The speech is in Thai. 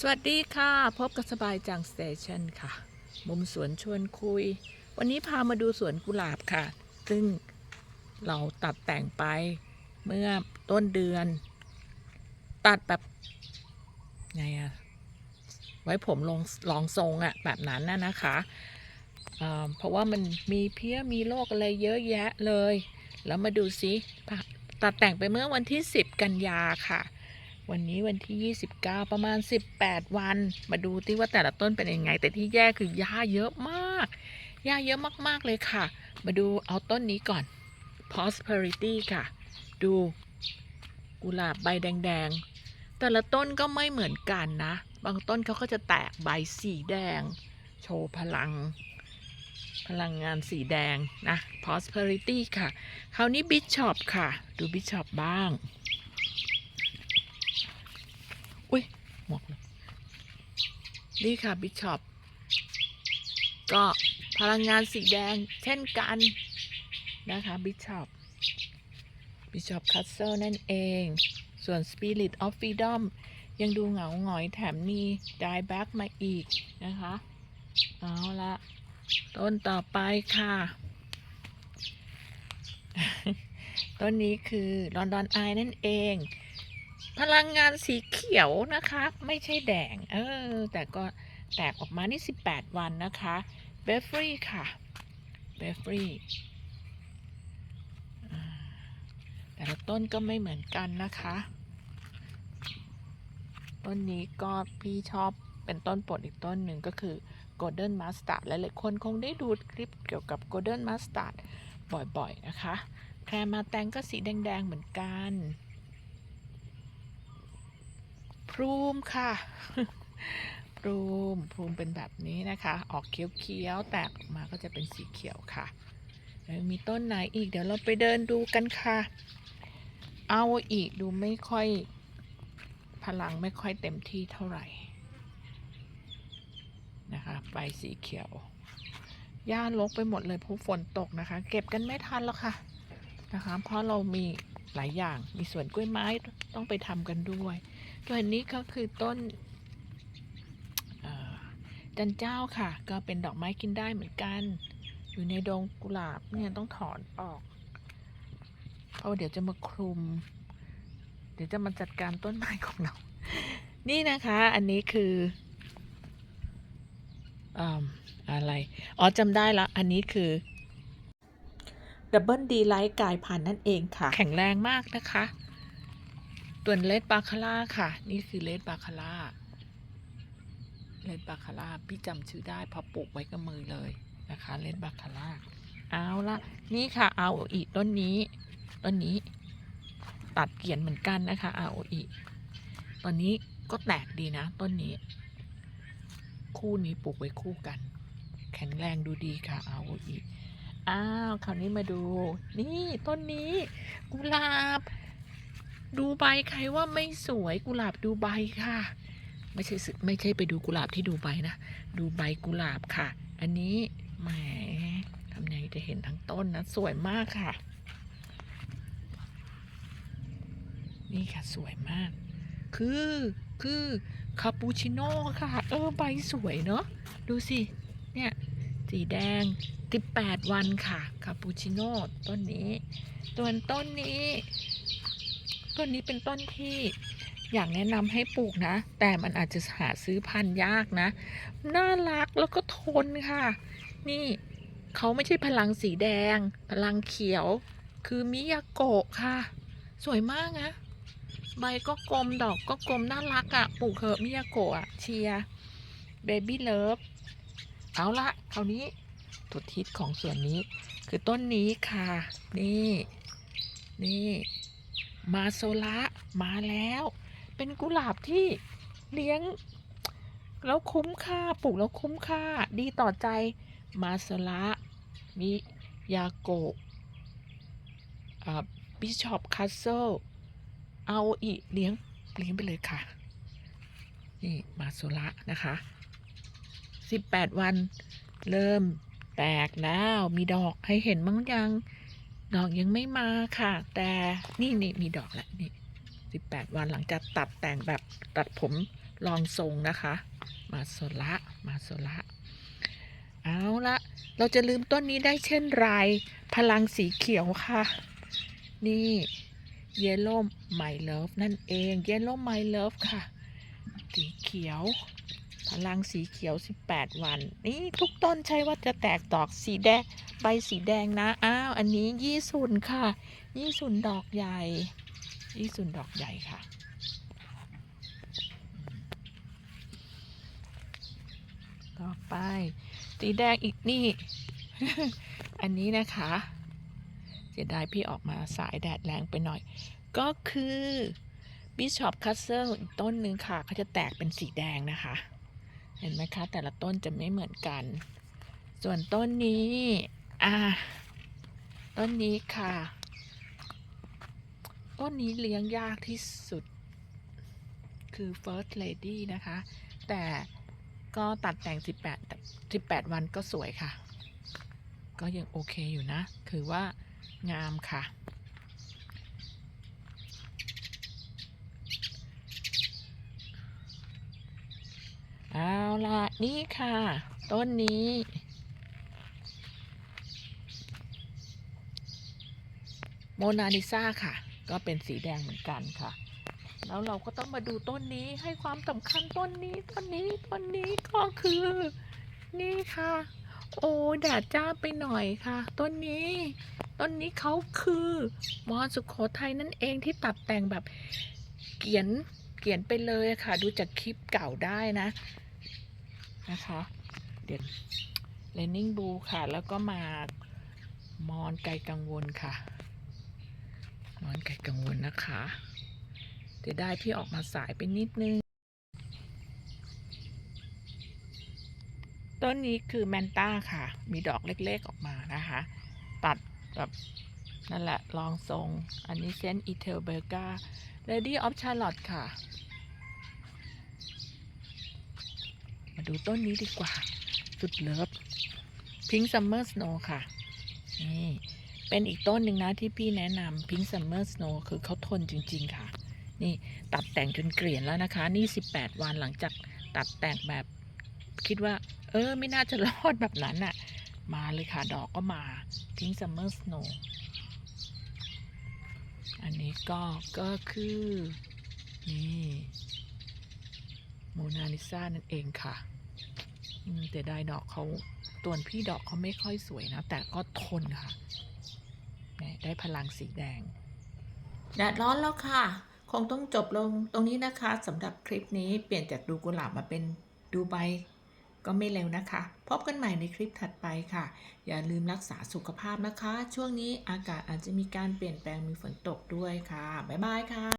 สวัสดีค่ะ พบกับสบายจังสเตชันค่ะ มุมสวนชวนคุย วันนี้พามาดูสวนกุหลาบค่ะ ซึ่งเราตัดแต่งไปเมื่อต้นเดือน ตัดแบบไงอะไว้ผมลงลองทรงอะแบบนั้นน่ะนะคะอ่าเพราะว่ามันมีเพี้ยมีโรคอะไรเยอะแยะเลย แล้วมาดูซิตัดแต่งไปเมื่อวันที่ 10 กันยาค่ะ วันนี้วันที่ 29 ประมาณ 18 วัน มาดูที่ว่าแต่ละต้นเป็นยังไง แต่ที่แย่คือหญ้าเยอะมาก หญ้าเยอะมากๆเลยค่ะ มาดูเอาต้นนี้ก่อน prosperity ค่ะ ดูกุหลาบใบแดง ๆ แต่ละต้นก็ไม่เหมือนกันนะ บางต้นเขาก็จะแตกใบสีแดง โชว์พลัง พลังงานสีแดงนะ prosperity ค่ะ คราวนี้ bishop ค่ะ ดู bishop บ้าง อุ้ยหมวกเลยนี่ค่ะ bishop ก็พลังงานสีแดงเช่นกันนะคะ bishop bishop castle นั่นเอง ส่วน spirit of freedom ยังดูเหงาหงอยแถมมี die back มาอีกนะคะ เอาละต้นต่อไปค่ะ ต้นนี้คือลอนดอนไอนั่นเอง พลังงานสีเขียวนะคะ ไม่ใช่แดง เออ แต่ก็แตกออกมานี่ 18 วันนะคะเบฟรีค่ะเบฟรีแต่ละต้นก็ไม่เหมือนกันนะคะ ต้นนี้ก็พี่ชอบเป็นต้นโปรดอีกต้นหนึ่งก็คือ Golden Mustard หลายๆคนคงได้ดูคลิปเกี่ยวกับ Golden Mustard บ่อยๆ นะคะแครมาแตงก็สีแดง ๆ เหมือนกัน พรูมค่ะพรูมพรูมเป็นแบบนี้นะคะ ออกเขียวๆแตกออกมาก็จะเป็นสีเขียวค่ะแล้วมีต้นไหนอีกเดี๋ยวเราไปเดินดูกันค่ะ เอาอีกดูไม่ค่อยพลังไม่ค่อยเต็มที่เท่าไหร่นะคะใบสีเขียวหญ้าลกไปหมดเลยเพราะฝนตกนะคะ เก็บกันไม่ทันแล้วค่ะนะคะ เพราะเรามีหลายอย่างมีสวนกล้วยไม้ต้องไปทำกันด้วย ตัวนี้ก็คือต้นจันเจ้าค่ะ ก็เป็นดอกไม้กินได้เหมือนกัน อยู่ในดงกุหลาบเนี่ยต้องถอนออก เพราะเดี๋ยวจะมาคลุม เดี๋ยวจะมาจัดการต้นไม้ของเรา นี่นะคะ อันนี้คืออะไร อ๋อจำได้ละอันนี้คือดับเบิลดีไลท์กายพันนั่นเองค่ะ แข็งแรงมากนะคะ ตัวเลดบาคาร่าค่ะ นี่คือเลดบาคาร่าเลดบาคาร่าพี่จำชื่อได้เพอปลูกไว้กับมือเลยนะคะเลดบาคาร่าเอาละนี่ค่ะเอาอีต้นนี้ต้นนี้ตัดเกียนเหมือนกันนะคะเอาอีตอนนี้ก็แตกดีนะ ต้นนี้ คู่นี้ปลูกไว้คู่กัน แข็งแรงดูดีค่ะเอาอีอ้าว คราวนี้มาดู นี่ต้นนี้ กุหลาบ ดูใบใครว่าไม่สวยกุหลาบดูใบค่ะ ไม่ใช่ไม่ใช่ไปดูกุหลาบที่ดูใบนะ ดูใบกุหลาบค่ะ อันนี้แหมทำไงจะเห็นทั้งต้นนะสวยมากค่ะ นี่ค่ะสวยมาก คือคือคาปูชิโน่ค่ะ เออใบสวยเนาะดูสิ เนี่ย สีแดง 18 วันค่ะ คาปูชิโน่ต้นนี้ส่วนต้นนี้ ต้นนี้เป็นต้นที่อยากแนะนำให้ปลูกนะ แต่มันอาจจะหาซื้อพันธุ์ยากนะ น่ารักแล้วก็ทนค่ะ นี่เขาไม่ใช่พลังสีแดง พลังเขียว คือมิยาโกะค่ะ สวยมากนะ ใบก็กลมดอกก็กลมน่ารักอะ่ะ ปลูกเหอะมิยาโกะอะเชียเบบี้เลิฟเอาละคราวนี้ตัวทิศของส่วนนี้ คือต้นนี้ค่ะ นี่ นี่ มาโซละมาแล้ว เป็นกุหลาบที่เลี้ยง แล้วคุ้มค่าปลูกแล้วคุ้มค่าดีต่อใจมาโซละมิยาโกะบิชอปคาสเซิลเอาอีเลี้ยงเลี้ยงไปเลยค่ะ นี่มาโซละนะคะ 18 วันเริ่มแตกแล้วมีดอกให้เห็นมั้งยัง ดอกยังไม่มาค่ะ แต่นี่นี่มีดอกแล้วนี่18วันหลังจากตัดแต่งแบบตัดผมลองทรงนะคะ มาโซละมาโซละเอาละเราจะลืมต้นนี้ได้เช่นไร พลังสีเขียวค่ะ นี่เยลโล่ my love นั่นเองเยลโล่ my love ค่ะ สีเขียว พลังสีเขียว 18 วัน นี่ทุกต้นใช่ว่าจะแตกดอกสีแดง ใบสีแดงนะ อ้าว อันนี้ยี่สุนค่ะ ยี่สุนดอกใหญ่ ยี่สุนดอกใหญ่ค่ะ ต่อไป สีแดงอีกนี่ อันนี้นะคะเสียดายพี่ออกมาสายแดดแรงไปหน่อย ก็คือบิชอปคัสเซอร์อีกต้นหนึ่งค่ะเขาจะแตกเป็นสีแดงนะคะ เห็นไหมคะ แต่ละต้นจะไม่เหมือนกัน ส่วนต้นนี้ อ่าต้นนี้ค่ะ ต้นนี้เลี้ยงยากที่สุด คือ First Lady นะคะ แต่ก็ตัดแต่ง 18 18 วันก็สวยค่ะ ก็ยังโอเคอยู่นะ คือว่างามค่ะ เอาละนี่ค่ะ ต้นนี้ โมนาลิซาค่ะ ก็เป็นสีแดงเหมือนกันค่ะ แล้วเราก็ต้องมาดูต้นนี้ให้ความสำคัญต้นนี้ต้นนี้ต้นนี้ก็คือ นี่ค่ะ โอ้แดดจ้าไปหน่อยค่ะ ต้นนี้ต้นนี้เขาคือมอสุโขทัยนั่นเองที่ตัดแต่งแบบเขียนเขียนไปเลยค่ะ ดูจากคลิปเก่าได้นะนะคะเดี๋ยวเลนนิ่งบูค่ะ แล้วก็มามอนไก่กังวลค่ะ อนไก่กังวลนะคะเดี๋ยวได้พี่ออกมาสายไปนิดนึง ต้นนี้คือแมนต้าค่ะ มีดอกเล็กๆออกมานะคะ ตัดแบบนั่นแหละลองทรง อันนี้เซนอีเทลเบอร์กา Lady of Charlotte ค่ะ มาดูต้นนี้ดีกว่า สุดเลิฟ Pink Summer Snow ค่ะ นี่ เป็นอีกต้นหนึ่งนะที่พี่แนะนำ Pink Summer Snow คือเขาทนจริง ๆ ค่ะ นี่ตัดแต่งจนเกลี่ยนแล้วนะคะ นี่ 18 วันหลังจากตัดแต่งแบบคิดว่า เออ ไม่น่าจะรอดแบบนั้นน่ะมาเลยค่ะ ดอกก็มา Pink Summer Snow อันนี้ก็ก็คือ นี่โมนาลิซานั่นเองค่ะแต่ได้ดอกเขาตัวพี่ดอกเขาไม่ค่อยสวยนะ แต่ก็ทนค่ะ ได้พลังสีแดงแดดร้อนแล้วค่ะ คงต้องจบลงตรงนี้นะคะสำหรับคลิปนี้เปลี่ยนจากดูกุหลาบมาเป็นดูใบก็ไม่เร็วนะคะ พบกันใหม่ในคลิปถัดไปค่ะ อย่าลืมรักษาสุขภาพนะคะ ช่วงนี้อากาศอาจจะมีการเปลี่ยนแปลงมีฝนตกด้วยค่ะ บ๊ายบายค่ะ